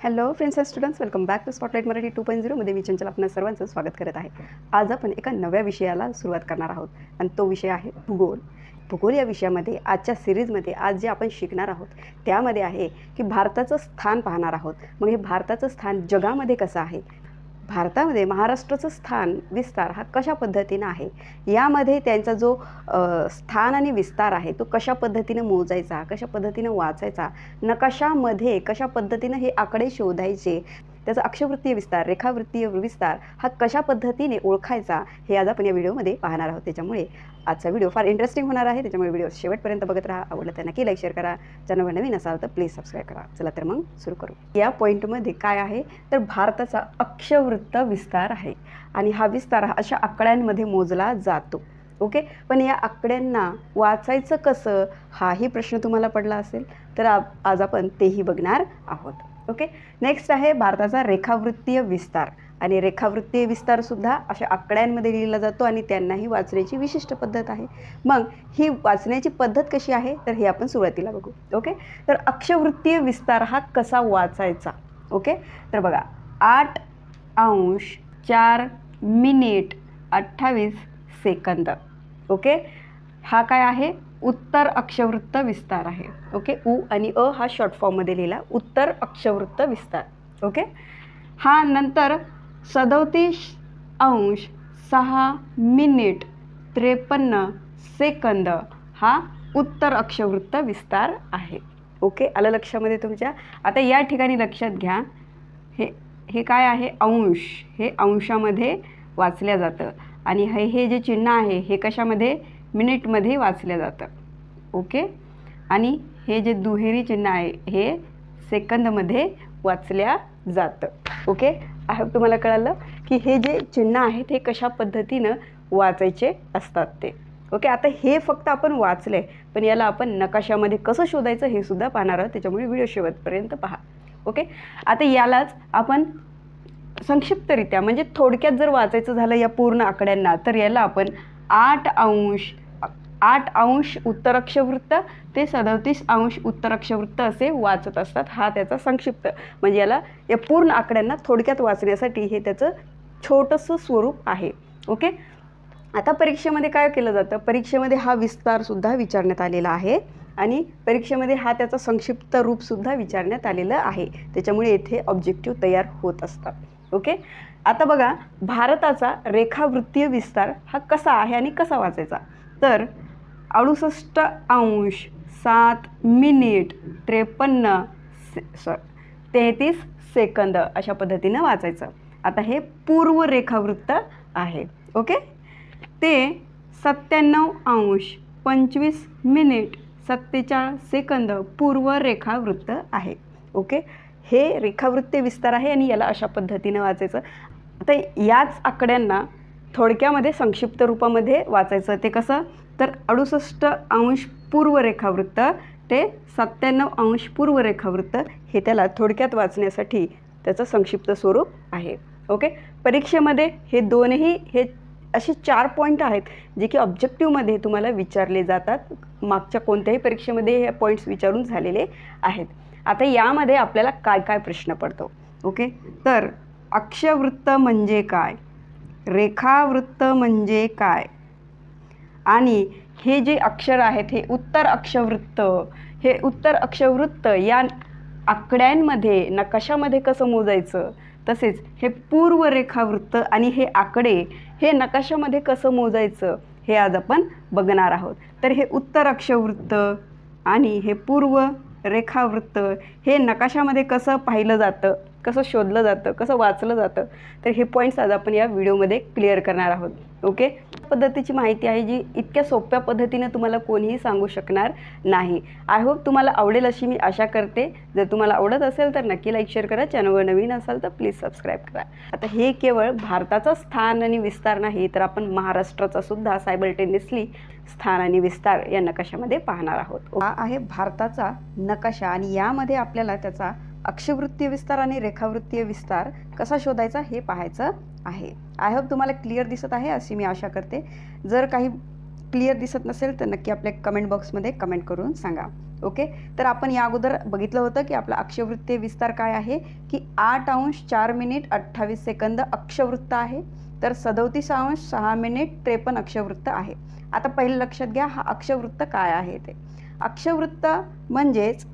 Hello friends and students welcome back to spotlight Marathi two point झिरोमध्ये मी चंचल आपल्या सर्वांचं स्वागत करत आहे. आज आपण एका नव्या विषयाला सुरुवात करणार आहोत. आणि तो विषय आहे भूगोल. भूगोल या विषयामध्ये आजच्या सिरीजमध्ये आज जे आपण शिकणार आहोत त्यामध्ये आहे की भारताचं स्थान पाहणार आहोत. मग हे भारताचं स्थान जगामध्ये कसं आहे? भारतामध्ये महाराष्ट्राचं स्थान विस्तार हा कशा पद्धतीनं आहे? यामध्ये त्यांचा जो स्थान आणि विस्तार आहे तो कशा पद्धतीनं मोजायचा कशा पद्धतीनं वाचायचा नकाशामध्ये कशा पद्धतीनं हे आकडे शोधायचे त्याचा अक्षवृत्तीय विस्तार रेखावृत्तीय विस्तार हा कशा पद्धतीने ओळखायचा हे आज आपण या व्हिडिओमध्ये पाहणार आहोत. त्याच्यामुळे आजचा व्हिडिओ फार इंटरेस्टिंग होणार आहे. त्याच्यामुळे व्हिडिओ शेवटपर्यंत बघत राहा. आवडलं तर नक्की लाईक शेअर करा. चॅनलवर नवीन असाल तर प्लीज सबस्क्राईब करा. चला तर मग सुरू करू. या पॉईंटमध्ये काय आहे? तर भारताचा अक्षवृत्त विस्तार आहे. आणि हा विस्तार हा अशा आकड्यांमध्ये मोजला जातो. ओके पण या आकड्यांना वाचायचं कसं? हाही प्रश्न तुम्हाला पडला असेल. तर आज आपण तेही बघणार आहोत. ओके नेक्स्ट आहे भारताचा रेखावृत्तीय विस्तार. आणि रेखावृत्तीय विस्तारसुद्धा अशा आकड्यांमध्ये लिहिला जातो आणि त्यांनाही वाचण्याची विशिष्ट पद्धत आहे. मग ही वाचण्याची पद्धत कशी आहे? तर हे आपण सुरुवातीला बघू. ओके? तर अक्षवृत्तीय विस्तार हा कसा वाचायचा? ओके? तर बघा आठ अंश चार मिनिट अठ्ठावीस सेकंद. ओके? हा काय आहे? उत्तर अक्षवृत्त विस्तार आहे. ओके? उ आणि अ हा शॉर्ट फॉर्ममध्ये लिहिला. उत्तर अक्षवृत्त विस्तार. ओके? हा नंतर सदोतीस अंश सहा मिनिट त्रेपन्न सेकंद हा उत्तर अक्षवृत्त विस्तार आहे. ओके? आलं लक्षामध्ये तुमच्या? आता या ठिकाणी लक्षात घ्या. हे हे काय आहे? अंश. हे अंशामध्ये वाचल्या जातं. आणि हे हे जे चिन्ह आहे हे कशामध्ये? मिनिटमध्ये वाचलं जातं. ओके? आणि हे जे दुहेरी चिन्ह आहे हे सेकंदमध्ये वाचल्या जातं. ओके? आय होप तुम्हाला कळालं? की हे जे चिन्ह आहेत हे कशा पद्धतीनं वाचायचे असतात ते. ओके आता हे फक्त आपण वाचले पण याला आपण नकाशामध्ये कसं शोधायचं हे सुद्धा पाहणार आहोत. त्याच्यामुळे व्हिडिओ शेवटपर्यंत पहा. ओके आता यालाच आपण संक्षिप्तरित्या म्हणजे थोडक्यात जर वाचायचं झालं या पूर्ण आकड्यांना तर याला आपण आठ अंश आठ अंश उत्तरक्षवृत्त ते सदतीस अंश उत्तरक्षवृत्त असे वाचत असतात. हा त्याचा संक्षिप्त म्हणजे याला या पूर्ण आकड्यांना थोडक्यात वाचण्यासाठी हे त्याचं छोटंसं स्वरूप आहे. ओके? आता परीक्षेमध्ये काय केलं जातं? परीक्षेमध्ये हा विस्तारसुद्धा विचारण्यात आलेला आहे आणि परीक्षेमध्ये हा त्याचा संक्षिप्त रूपसुद्धा विचारण्यात आलेलं आहे. त्याच्यामुळे येथे ऑब्जेक्टिव्ह तयार होत असतात. ओके? आता बघा भारताचा रेखावृत्तीय विस्तार हा कसा आहे आणि कसा वाचायचा? तर अडुसष्ट अंश सात मिनिट त्रेपन्न से सॉ तेहतीस सेकंद अशा पद्धतीनं वाचायचं. आता हे पूर्व रेखावृत्त आहे ओके? ते सत्त्याण्णव अंश पंचवीस मिनिट सत्तेचाळीस सेकंद पूर्व रेखावृत्त आहे ओके? हे रेखावृत्त विस्तार आहे आणि याला अशा पद्धतीनं वाचायचं. आता याच आकड्यांना थोडक्यामध्ये संक्षिप्त रूपामध्ये वाचायचं. ते कसं? तर अडुसष्ट अंश पूर्व रेखावृत्त ते सत्त्याण्णव अंश पूर्व रेखावृत्त हे त्याला थोडक्यात वाचण्यासाठी त्याचं संक्षिप्त स्वरूप आहे. ओके? परीक्षेमध्ये हे दोनही हे असे चार पॉईंट आहेत जे की ऑब्जेक्टिव्हमध्ये तुम्हाला विचारले जातात. मागच्या कोणत्याही परीक्षेमध्ये हे पॉईंट्स विचारून झालेले आहेत. आता यामध्ये आपल्याला काय काय प्रश्न पडतो? ओके? तर अक्षवृत्त म्हणजे काय? रेखावृत्त म्हणजे काय? आणि हे जे अक्षर आहेत हे उत्तर अक्षवृत्त हे उत्तर अक्षवृत्त या आकड्यांमध्ये नकाशामध्ये कसं मोजायचं? तसेच हे पूर्व रेखावृत्त आणि हे आकडे हे नकाशामध्ये कसं मोजायचं? हे आज आपण बघणार आहोत. तर हे उत्तर अक्षवृत्त आणि हे पूर्व रेखावृत्त हे नकाशामध्ये कसं पाहिलं जातं? कसं शोधलं जातं? कसं वाचलं जातं? तर हे पॉईंट्स आज आपण या व्हिडिओमध्ये क्लिअर करणार आहोत. ओके पद्धतीची माहिती आहे जी इतक्या सोप्या पद्धतीने तुम्हाला कोणीही सांगू शकणार नाही. आय होप तुम्हाला आवडेल अशी मी आशा करते. जर तुम्हाला आवडत असेल तर नक्की लाईक शेअर करा. चॅनलवर नवीन असाल तर प्लीज सबस्क्राईब करा. आता हे केवळ भारताचं स्थान आणि विस्तार नाही तर आपण महाराष्ट्राचा सुद्धा सायबलटेनियसली स्थान आणि विस्तार या नकाशामध्ये पाहणार आहोत. हा आहे भारताचा नकाशा आणि यामध्ये आपल्याला त्याचा अक्षवृत्तीय विस्तार आणि रेखावृत्तीय विस्तार कसा शोधायचा हे पाहायचं आहे. आय होप तुम्हाला क्लिअर दिसत आहे अशी मी आशा करते. जर काही क्लिअर दिसत नसेल तर नक्की आपल्या कमेंट बॉक्समध्ये कमेंट करून सांगा. ओके तर आपण या अगोदर बघितलं होतं की आपला अक्षवृत्तीय विस्तार काय आहे की आठ अंश चार मिनिट अठ्ठावीस सेकंद अक्षवृत्त आहे. तर सदोतीस अंश सहा मिनिट त्रेपन्न अक्षवृत्त आहे. आता पहिलं लक्षात घ्या हा अक्षवृत्त काय आहे ते. अक्षवृत्त म्हणजेच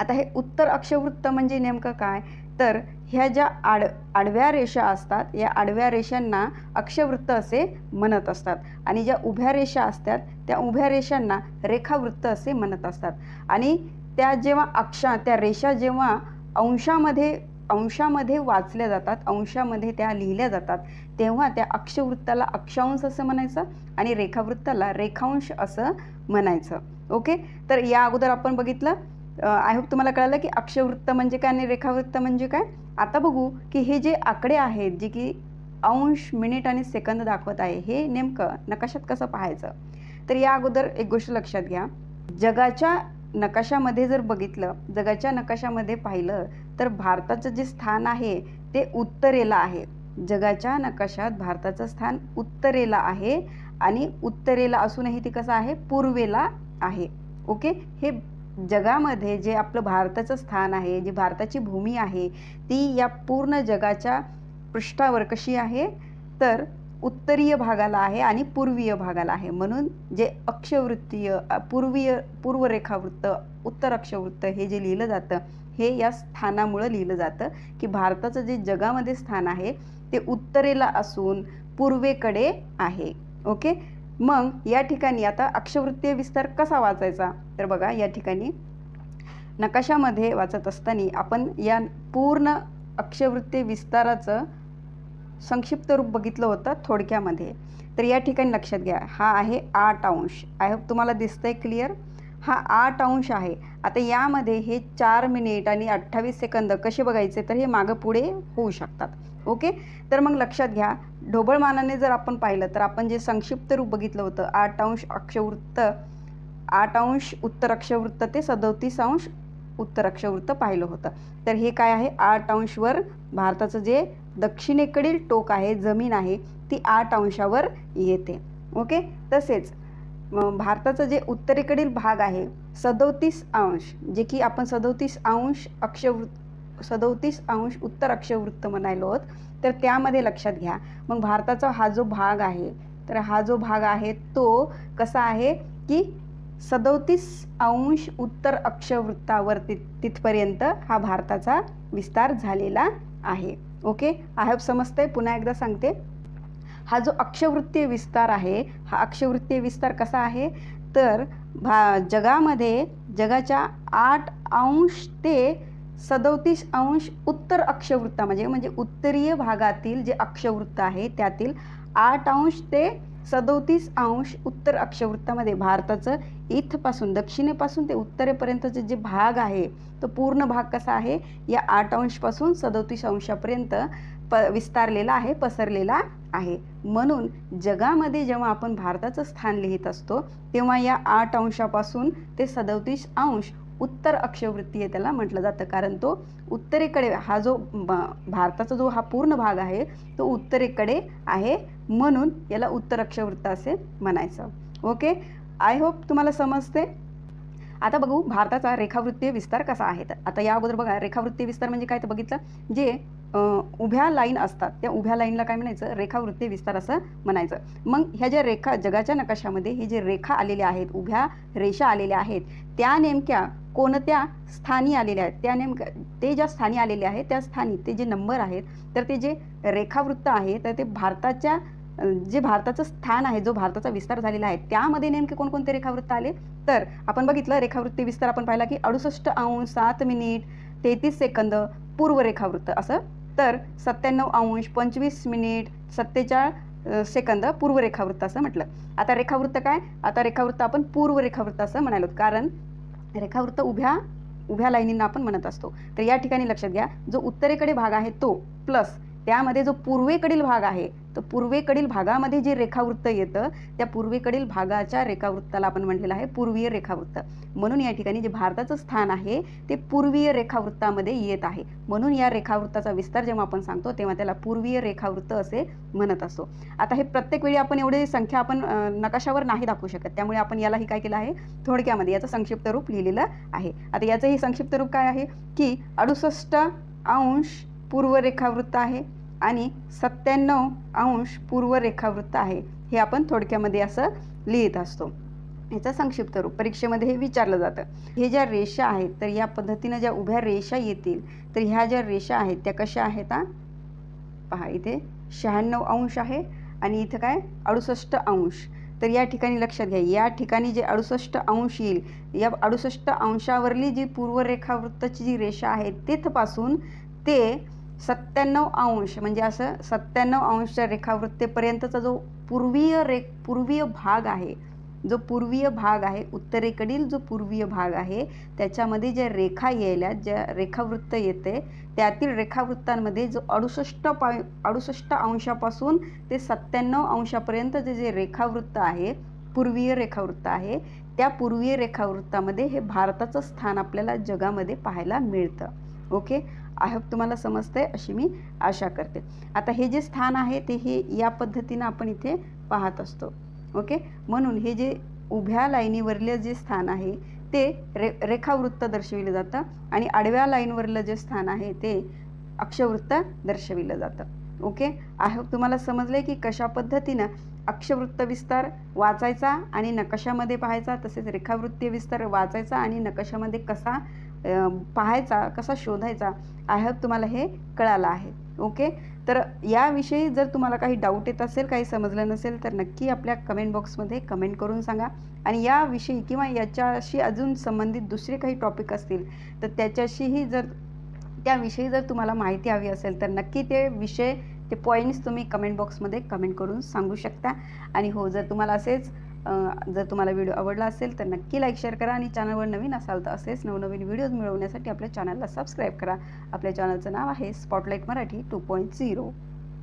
आता हे उत्तर अक्षवृत्त म्हणजे नेमकं काय? तर ह्या ज्या आड आडव्या रेषा असतात या आडव्या रेषांना अक्षवृत्त असे म्हणत असतात. आणि ज्या उभ्या रेषा असतात त्या उभ्या रेषांना रेखावृत्त असे म्हणत असतात. आणि त्या जेव्हा अक्षा त्या रेषा जेव्हा अंशामध्ये अंशामध्ये वाचल्या जातात अंशामध्ये त्या लिहिल्या जातात तेव्हा त्या अक्षवृत्ताला अक्षांश असं म्हणायचं आणि रेखावृत्ताला रेखांश असं म्हणायचं. ओके? तर या अगोदर आपण बघितलं आय होप तुम्हाला कळालं की अक्षवृत्त म्हणजे काय आणि रेखावृत्त म्हणजे काय? आता बघू की हे जे आकडे आहेत जे की अंश मिनिट आणि सेकंद दाखवत आहे हे नेमकं नकाशात कसं पाहायचं? तर या अगोदर एक गोष्ट लक्षात घ्या. जगाच्या नकाशामध्ये जर बघितलं जगाच्या नकाशामध्ये पाहिलं तर भारताचं जे स्थान आहे ते उत्तरेला आहे. जगाच्या नकाशात भारताचं स्थान उत्तरेला आहे आणि उत्तरेला असूनही ते कसं आहे? पूर्वेला आहे. ओके? हे जगामध्ये जे आपलं भारताचं स्थान आहे जी भारताची भूमी आहे ती या पूर्ण जगाच्या पृष्ठावर कशी आहे? तर उत्तरीय भागाला आहे आणि पूर्वीय भागाला आहे. म्हणून जे अक्षवृत्तीय पूर्वीय पूर्वरेखावृत्त उत्तर अक्षवृत्त हे जे लिहिलं जातं हे या स्थानामुळं लिहिलं जातं की भारताचं जे जगामध्ये स्थान आहे ते उत्तरेला असून पूर्वेकडे आहे. ओके? मग या ठिकाणी आता अक्षवृत्तीय विस्तार कसा वाचायचा? तर बघा या ठिकाणी नकाशामध्ये वाचत असताना आपण या पूर्ण अक्षवृत्तीय विस्ताराचं संक्षिप्त रूप बघितलं होतं थोडक्यामध्ये. तर या ठिकाणी लक्षात घ्या हा आहे आठ अंश. आय होप तुम्हाला दिसतंय क्लिअर हा आठ अंश आहे. आता यामध्ये हे चार मिनिट आणि अठ्ठावीस सेकंद कसे बघायचे? तर हे मागं पुढे होऊ शकतात. ओके? तर मग लक्षात घ्या ढोबळमानाने जर आपण पाहिलं तर आपण जे संक्षिप्त रूप बघितलं होतं आठ अंश अक्षवृत्त आठ अंश उत्तर अक्षवृत्त ते सदोतीस अंश उत्तर अक्षवृत्त पाहिलं होतं. तर हे काय आहे? आठ अंशवर भारताचं जे दक्षिणेकडील टोक आहे जमीन आहे ती आठ अंशावर येते. ओके? तसेच भारताचा भारताचं जे उत्तरेकडील भाग आहे सदोतीस अंश जे की आपण सदोतीस अंश अक्षवृत्त सदोतीस अंश उत्तर अक्षवृत्त म्हणायलो आहोत तर त्यामध्ये लक्षात घ्या. मग भारताचा हा जो भाग आहे तर हा जो भाग आहे तो कसा आहे की सदोतीस अंश उत्तर अक्षवृत्तावर ति तिथपर्यंत हा भारताचा विस्तार झालेला आहे. ओके? आय हॅव समजतंय? पुन्हा एकदा सांगते. हा जो अक्षवृत्तीय विस्तार आहे हा अक्षवृत्तीय विस्तार कसा आहे? तर भा जगामध्ये जगाच्या आठ अंश ते सदोतीस अंश उत्तर अक्षवृत्ता म्हणजे म्हणजे उत्तरीय भागातील जे अक्षवृत्त आहे त्यातील आठ अंश ते सदोतीस अंश उत्तर अक्षवृत्तामध्ये भारताचं इथपासून दक्षिणेपासून ते उत्तरेपर्यंतचे जे भाग आहे तो पूर्ण भाग कसा आहे? या आठ अंशपासून सदोतीस अंशापर्यंत प विस्तारलेला आहे पसरलेला आहे. म्हणून जगामध्ये जेव्हा आपण भारताचं स्थान लिहित असतो तेव्हा या आठ अंशापासून ते सदोतीस अंश उत्तर अक्षवृत्तीय त्याला म्हटलं जातं. कारण तो उत्तरेकडे हा जो भारताचा जो हा पूर्ण भाग आहे तो उत्तरेकडे आहे म्हणून याला उत्तर अक्षवृत्त असे म्हणायचं. ओके आय होप तुम्हाला समजते. आता बघू भारताचा रेखावृत्तीय विस्तार कसा आहे. तर आता या अगोदर बघा रेखावृत्तीय विस्तार म्हणजे काय? तर बघितलं जे अं, उभ्या लाईन असतात त्या उभ्या लाईनला काय म्हणायचं? रेखावृत्तीय विस्तार असं म्हणायचं. मग ह्या ज्या रेखा जगाच्या नकाशामध्ये हे जे रेखा आलेल्या आहेत उभ्या रेषा आलेल्या आहेत त्या नेमक्या कोणत्या स्थानी आलेल्या आहेत? त्या नेमक्या ते ज्या स्थानी आलेले आहेत त्या स्थानी ते जे नंबर आहेत तर ते जे रेखावृत्त आहे तर ते भारताच्या जे भारताचं स्थान आहे जो भारताचा विस्तार झालेला आहे त्यामध्ये नेमके कोणकोणते रेखावृत्त आले? तर आपण बघितलं रेखावृत्ती विस्तार आपण पाहिला की अडुसष्ट अंश सात मिनिट तेहतीस सेकंद पूर्व रेखावृत्त असं. तर सत्त्याण्णव अंश पंचवीस मिनिट सत्तेचाळ सेकंद पूर्व रेखावृत्त असं म्हटलं. आता रेखावृत्त काय? आता रेखावृत्त आपण पूर्व रेखावृत्त असं म्हणालो. कारण रेखावृत्त उभ्या उभ्या लाईनींना आपण म्हणत असतो. तर या ठिकाणी लक्षात घ्या जो उत्तरेकडे भाग आहे तो प्लस त्यामध्ये जो पूर्वेकडील भाग आहे तर पूर्वेकडील भागामध्ये जे रेखावृत्त येतं त्या पूर्वेकडील भागाच्या रेखावृत्ताला आपण म्हटलेलं आहे पूर्वीय रेखावृत्त. म्हणून या ठिकाणी जे भारताचं स्थान आहे ते पूर्वीय रेखावृत्तामध्ये येत आहे. म्हणून या रेखावृत्ताचा विस्तार जेव्हा आपण सांगतो तेव्हा त्याला पूर्वीय रेखावृत्त असे म्हणत असतो आता हे प्रत्येक वेळी आपण एवढे संख्या आपण नकाशावर नाही दाखवू शकत. त्यामुळे आपण यालाही काय केलं आहे? थोडक्यामध्ये याचं संक्षिप्त रूप लिहिलेलं आहे. आता याचंही संक्षिप्त रूप काय आहे? की अडुसष्ट अंश पूर्व रेखावृत्त आहे. आणि सत्त्याण्णव अंश पूर्व रेखावृत्त आहे. हे आपण थोडक्यामध्ये असं लिहित असतो. याचा संक्षिप्त रूप परीक्षेमध्ये हे विचारलं जातं. हे ज्या रेषा आहेत तर या पद्धतीनं ज्या उभ्या रेषा येतील तर ह्या ज्या रेषा आहेत त्या कशा आहेत हा? पहा इथे शहाण्णव अंश आहे आणि इथं काय? अडुसष्ट अंश. तर या ठिकाणी लक्षात घ्या या ठिकाणी जे अडुसष्ट अंश येईल या अडुसष्ट अंशावरली जी पूर्वरेखावृत्ताची जी रेषा आहे तिथपासून ते सत्त्याण्णव अंश म्हणजे असं सत्त्याण्णव अंशच्या रेखावृत्तेपर्यंतचा जो पूर्वीय रे पूर्वीय भाग आहे जो पूर्वीय भाग आहे उत्तरेकडील जो पूर्वीय भाग आहे त्याच्यामध्ये ज्या रेखा यायल्या ज्या रेखावृत्त येते त्यातील रेखावृत्तांमध्ये जो अडुसष्ट पा अडुसष्ट अंशापासून ते सत्त्याण्णव अंशापर्यंतचे जे रेखावृत्त आहे पूर्वीय रेखावृत्त आहे त्या पूर्वीय रेखावृत्तामध्ये हे भारताचं स्थान आपल्याला जगामध्ये पाहायला मिळतं. ओके? आय होप तुम्हाला समजतंय अशी मी आशा करते. आता हे जे स्थान आहे ते हे या पद्धतीनं आपण इथे पाहत असतो. ओके? म्हणून हे जे उभ्या लाईनीवरलं जे स्थान आहे ते रे रेखावृत्त दर्शविलं जातं आणि आडव्या लाईनवरलं जे स्थान आहे ते अक्षवृत्त दर्शविलं जातं. ओके? आय होप तुम्हाला समजलं की कशा पद्धतीनं अक्षवृत्त विस्तार वाचायचा आणि नकाशामध्ये पाहायचा तसेच रेखावृत्तीय विस्तार वाचायचा आणि नकाशामध्ये कसा पाहायचा कसा शोधायचा आय होप तुम्हाला हे कळालं आहे. ओके तर याविषयी जर तुम्हाला काही डाऊट येत असेल काही समजलं नसेल तर नक्की आपल्या कमेंट बॉक्समध्ये कमेंट करून सांगा. आणि याविषयी किंवा याच्याशी अजून संबंधित दुसरे काही टॉपिक असतील तर त्याच्याशीही जर त्याविषयी जर तुम्हाला माहिती हवी असेल तर नक्की ते विषय ते पॉईंट्स तुम्ही कमेंट बॉक्समध्ये कमेंट करून सांगू शकता. आणि हो जर तुम्हाला असेच जर तुम्हाला व्हिडिओ आवडला असेल तर नक्की लाईक शेअर करा आणि चॅनलवर नवीन असाल तर असेच नवनवीन व्हिडिओज मिळवण्यासाठी आपल्या चॅनलला सबस्क्राईब करा. आपल्या चॅनलचं नाव आहे spotlight Marathi two point zero